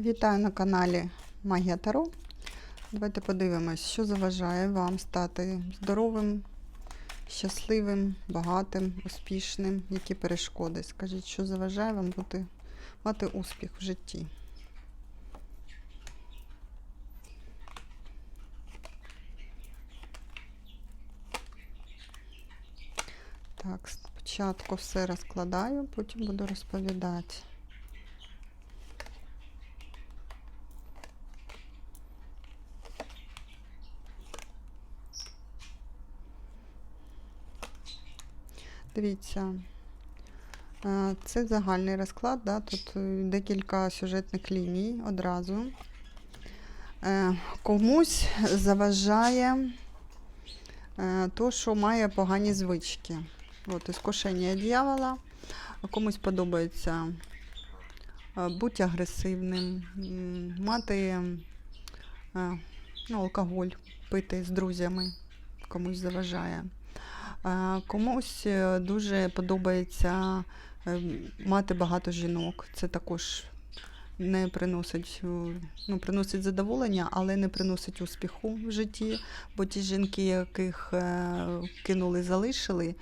Вітаю на каналі Магія Таро. Давайте подивимось, що заважає вам стати здоровим, щасливим, багатим, успішним, які перешкоди. Скажіть, що заважає вам бути, мати успіх в житті. Так, спочатку все розкладаю, потім буду розповідати. Дивіться, е, це загальний розклад, да? тут е, декілька сюжетних ліній одразу. Е, Комусь заважає то, що має погані звички. От, іскушення дьявола. Комусь подобається бути агресивним, мати ну, алкоголь, пити з друзями, комусь заважає. Комусь е, дуже подобається е, мати багато жінок. Це також не приносить, е, ну, приносить задоволення, але не приносить успіху в житті. Бо ті жінки, яких кинули, залишили,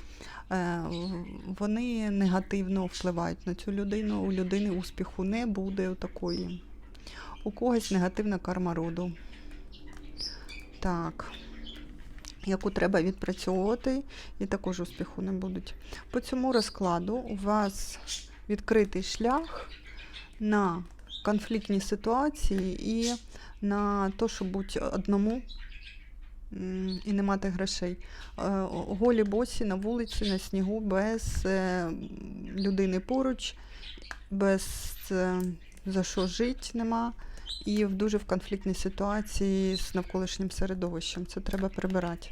вони негативно впливають на цю людину. У людини успіху не буде такої. У когось негативна карма роду. Так яку треба відпрацьовувати, і також успіху не будуть. По цьому розкладу у вас відкритий шлях на конфліктні ситуації і на те, щоб бути одному і не мати грошей. Е, Голі босі на вулиці, на снігу, без е, людини поруч, без е, за що жити нема і в дуже в конфліктній ситуації з навколишнім середовищем. Це треба прибирати.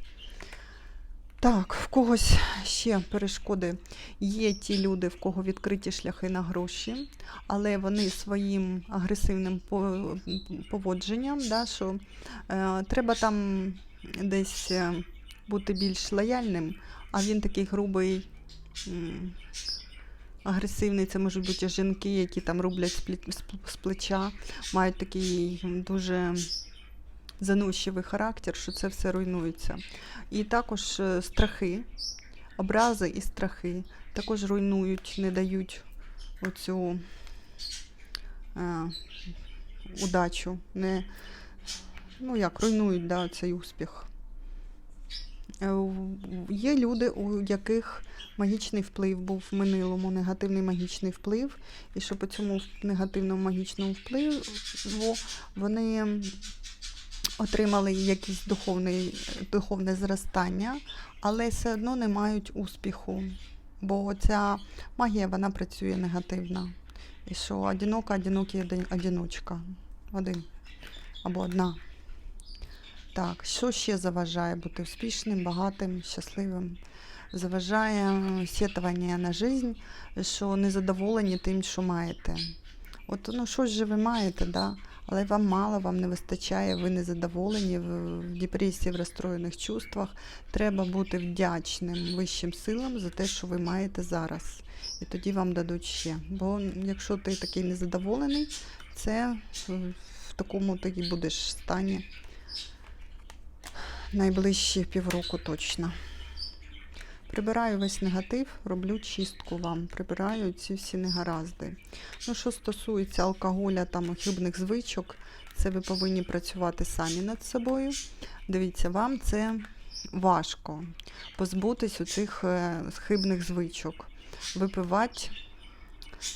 Так, в когось ще перешкоди. Є ті люди, в кого відкриті шляхи на гроші, але вони своїм агресивним поводженням, да, що е, треба там десь е, бути більш лояльним, а він такий грубий. Агресивний, це можуть бути жінки, які там рублять з з плеча, мають такий дуже занущивий характер, що це все руйнується. І також е, страхи, образи і страхи також руйнують, не дають оцю е, удачу. Не, ну як, руйнують да, цей успіх. Е, Є люди, у яких магічний вплив був в минулому, негативний магічний вплив, і що по цьому негативному магічному впливу вони отримали якесь духовне, духовне зростання, але все одно не мають успіху. Бо ця магія вона працює негативно. І що одинока, одинокий один- одиночка. Один або одна. Так, що ще заважає бути успішним, багатим, щасливим? Заважає сетування на життя, що незадоволені тим, що маєте. От ну щось же ви маєте, да? але вам мало, вам не вистачає, ви незадоволені в, депресії, в розстроєних чувствах. Треба бути вдячним вищим силам за те, що ви маєте зараз. І тоді вам дадуть ще. Бо якщо ти такий незадоволений, це в, в такому ти будеш стані найближчі півроку точно. Прибираю весь негатив, роблю чистку вам, прибираю ці всі негаразди. Ну, що стосується алкоголя там хибних звичок, це ви повинні працювати самі над собою. Дивіться, вам це важко позбутись у цих е, хибних звичок. Випивати,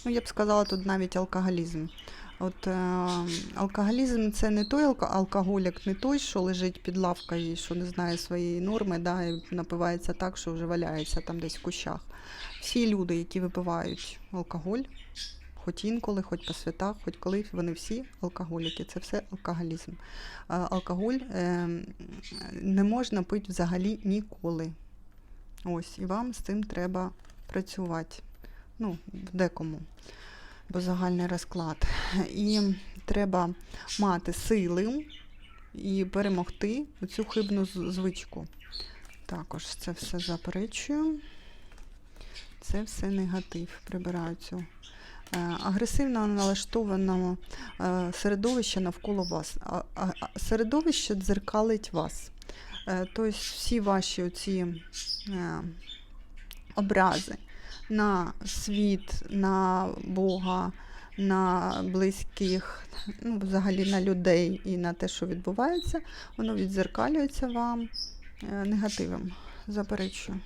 ну я б сказала, тут навіть алкоголізм. От е, алкоголізм це не той алко- алкоголік, не той, що лежить під лавкою, що не знає своєї норми, да, і напивається так, що вже валяється там десь в кущах. Всі люди, які випивають алкоголь, хоч інколи, хоч по святах, хоч коли, вони всі алкоголіки. Це все алкоголізм. А алкоголь е, не можна пити взагалі ніколи. Ось, і вам з цим треба працювати. Ну, декому бо загальний розклад. І треба мати сили і перемогти цю хибну звичку. Також це все заперечую. Це все негатив. Прибираю цю е, агресивно налаштоване середовище навколо вас. Середовище дзеркалить вас. Тобто всі ваші оці е, образи на світ, на Бога, на близьких, ну, взагалі на людей і на те, що відбувається, воно відзеркалюється вам е, негативом. Заперечую.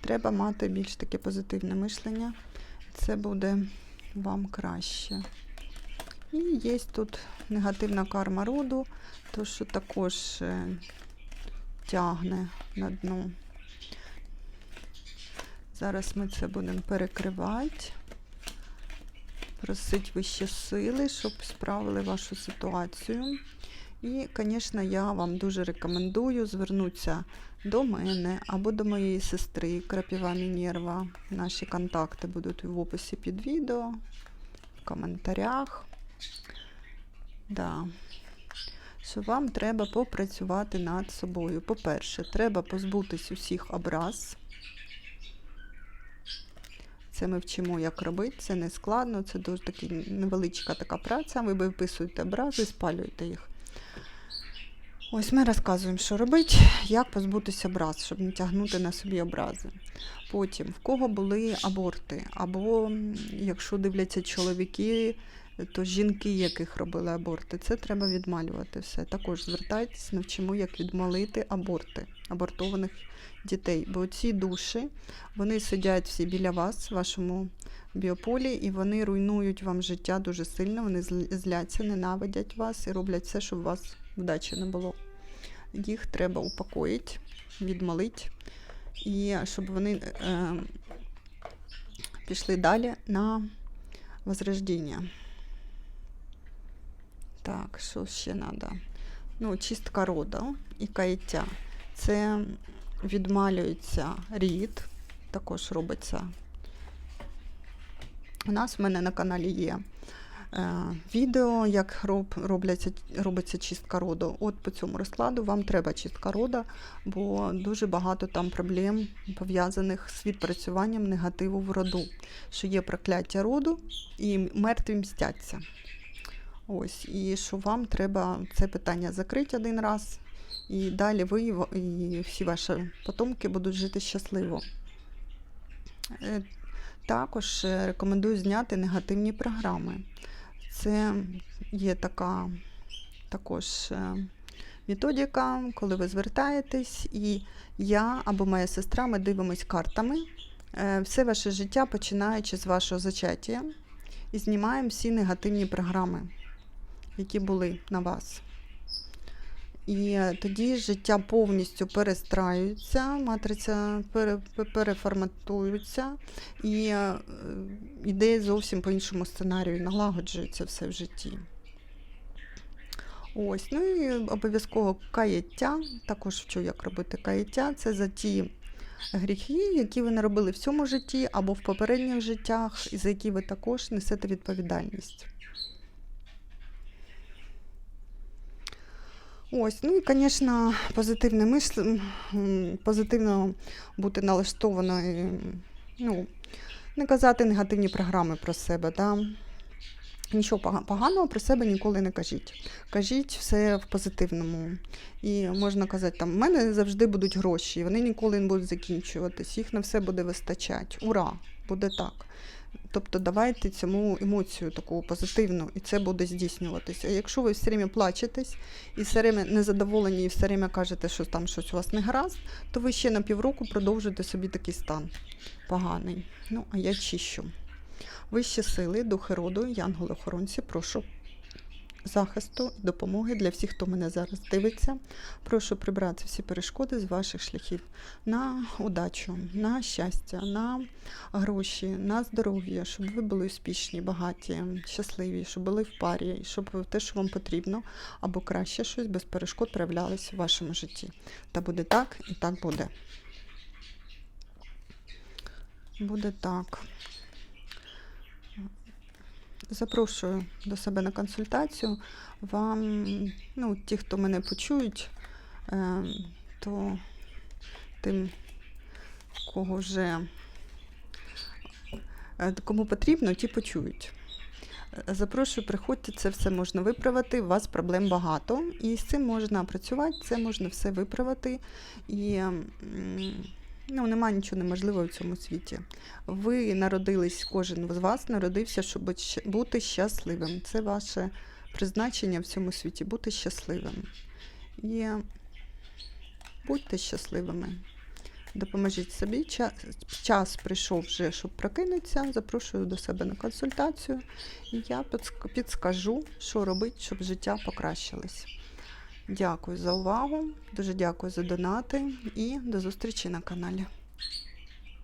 Треба мати більш таке позитивне мишлення. Це буде вам краще. І є тут негативна карма роду, то що також е, тягне на дно. Зараз ми це будемо перекривати, просити вищі сили, щоб справили вашу ситуацію. І, звісно, я вам дуже рекомендую звернутися до мене або до моєї сестри Крапіва Мінєрва. Наші контакти будуть в описі під відео, в коментарях. Да. Що вам треба попрацювати над собою. По-перше, треба позбутись усіх образ. Це ми вчимо, як робити, це не складно, це дуже таки невеличка така праця. Ви виписуєте образи, спалюєте їх. Ось ми розказуємо, що робити, як позбутися образ, щоб не тягнути на собі образи. Потім, в кого були аборти, або якщо дивляться чоловіки, то жінки, яких робили аборти, це треба відмалювати все. Також звертайтесь, навчимо, як відмалити аборти, абортованих дітей. Бо ці душі, вони сидять всі біля вас, в вашому біополі, і вони руйнують вам життя дуже сильно. Вони зл- зляться, ненавидять вас і роблять все, щоб у вас вдачі не було. Їх треба упокоїти, відмолити, і щоб вони е, пішли далі на возрождення. Так, що ще треба? Ну, чистка роду і каяття. Це відмалюється рід, також робиться. У нас в мене на каналі є е, відео, як роб, робляться, робиться чистка роду. От по цьому розкладу вам треба чистка роду, бо дуже багато там проблем пов'язаних з відпрацюванням негативу в роду, що є прокляття роду і мертві мстяться. Ось, і що вам треба це питання закрити один раз, і далі ви і всі ваші потомки будуть жити щасливо. Е, Також е, рекомендую зняти негативні програми. Це є така також е, методика, коли ви звертаєтесь, і я або моя сестра, ми дивимось картами. Все ваше життя, починаючи з вашого зачаття, і знімаємо всі негативні програми, які були на вас. І е, тоді життя повністю перестраюється, матриця пере, переформатується і е, йде зовсім по іншому сценарію, налагоджується все в житті. Ось, ну і обов'язково каяття. Також вчу, як робити каяття. Це за ті гріхи, які ви не робили в цьому житті або в попередніх життях, і за які ви також несете відповідальність. Ось, ну і, звісно, позитивне мислення, позитивно бути налаштованою, ну, не казати негативні програми про себе. Да? Нічого поганого про себе ніколи не кажіть. Кажіть все в позитивному. І можна казати, там, в мене завжди будуть гроші, вони ніколи не будуть закінчуватись, їх на все буде вистачати. Ура! Буде так. Тобто давайте цьому емоцію таку позитивну, і це буде здійснюватися. А якщо ви все время плачетесь і все время незадоволені, і все время кажете, що там щось у вас не гаразд, то ви ще на півроку продовжуєте собі такий стан поганий. Ну, а я чищу. Вищі сили, духи роду, янголи-охоронці, прошу захисту і допомоги для всіх, хто мене зараз дивиться. Прошу прибрати всі перешкоди з ваших шляхів на удачу, на щастя, на гроші, на здоров'я, щоб ви були успішні, багаті, щасливі, щоб були в парі, щоб те, що вам потрібно, або краще щось без перешкод проявлялось в вашому житті. Та буде так і так буде. Буде так. Запрошую до себе на консультацію. Вам, ну, ті, хто мене почують, е, то тим, кого вже Е, Кому потрібно, ті почують. Е, Запрошую, приходьте, це все можна виправити. У вас проблем багато, і з цим можна працювати, це можна все виправити. І м, ну, немає нічого неможливого в цьому світі. Ви народились, кожен з вас народився, щоб бути щасливим. Це ваше призначення в цьому світі бути щасливим. І будьте щасливими. Допоможіть собі. Час, час прийшов вже, щоб прокинутися. Запрошую до себе на консультацію. Я підск- підскажу, що робити, щоб життя покращилось. Дякую за увагу, дуже дякую за донати і до зустрічі на каналі.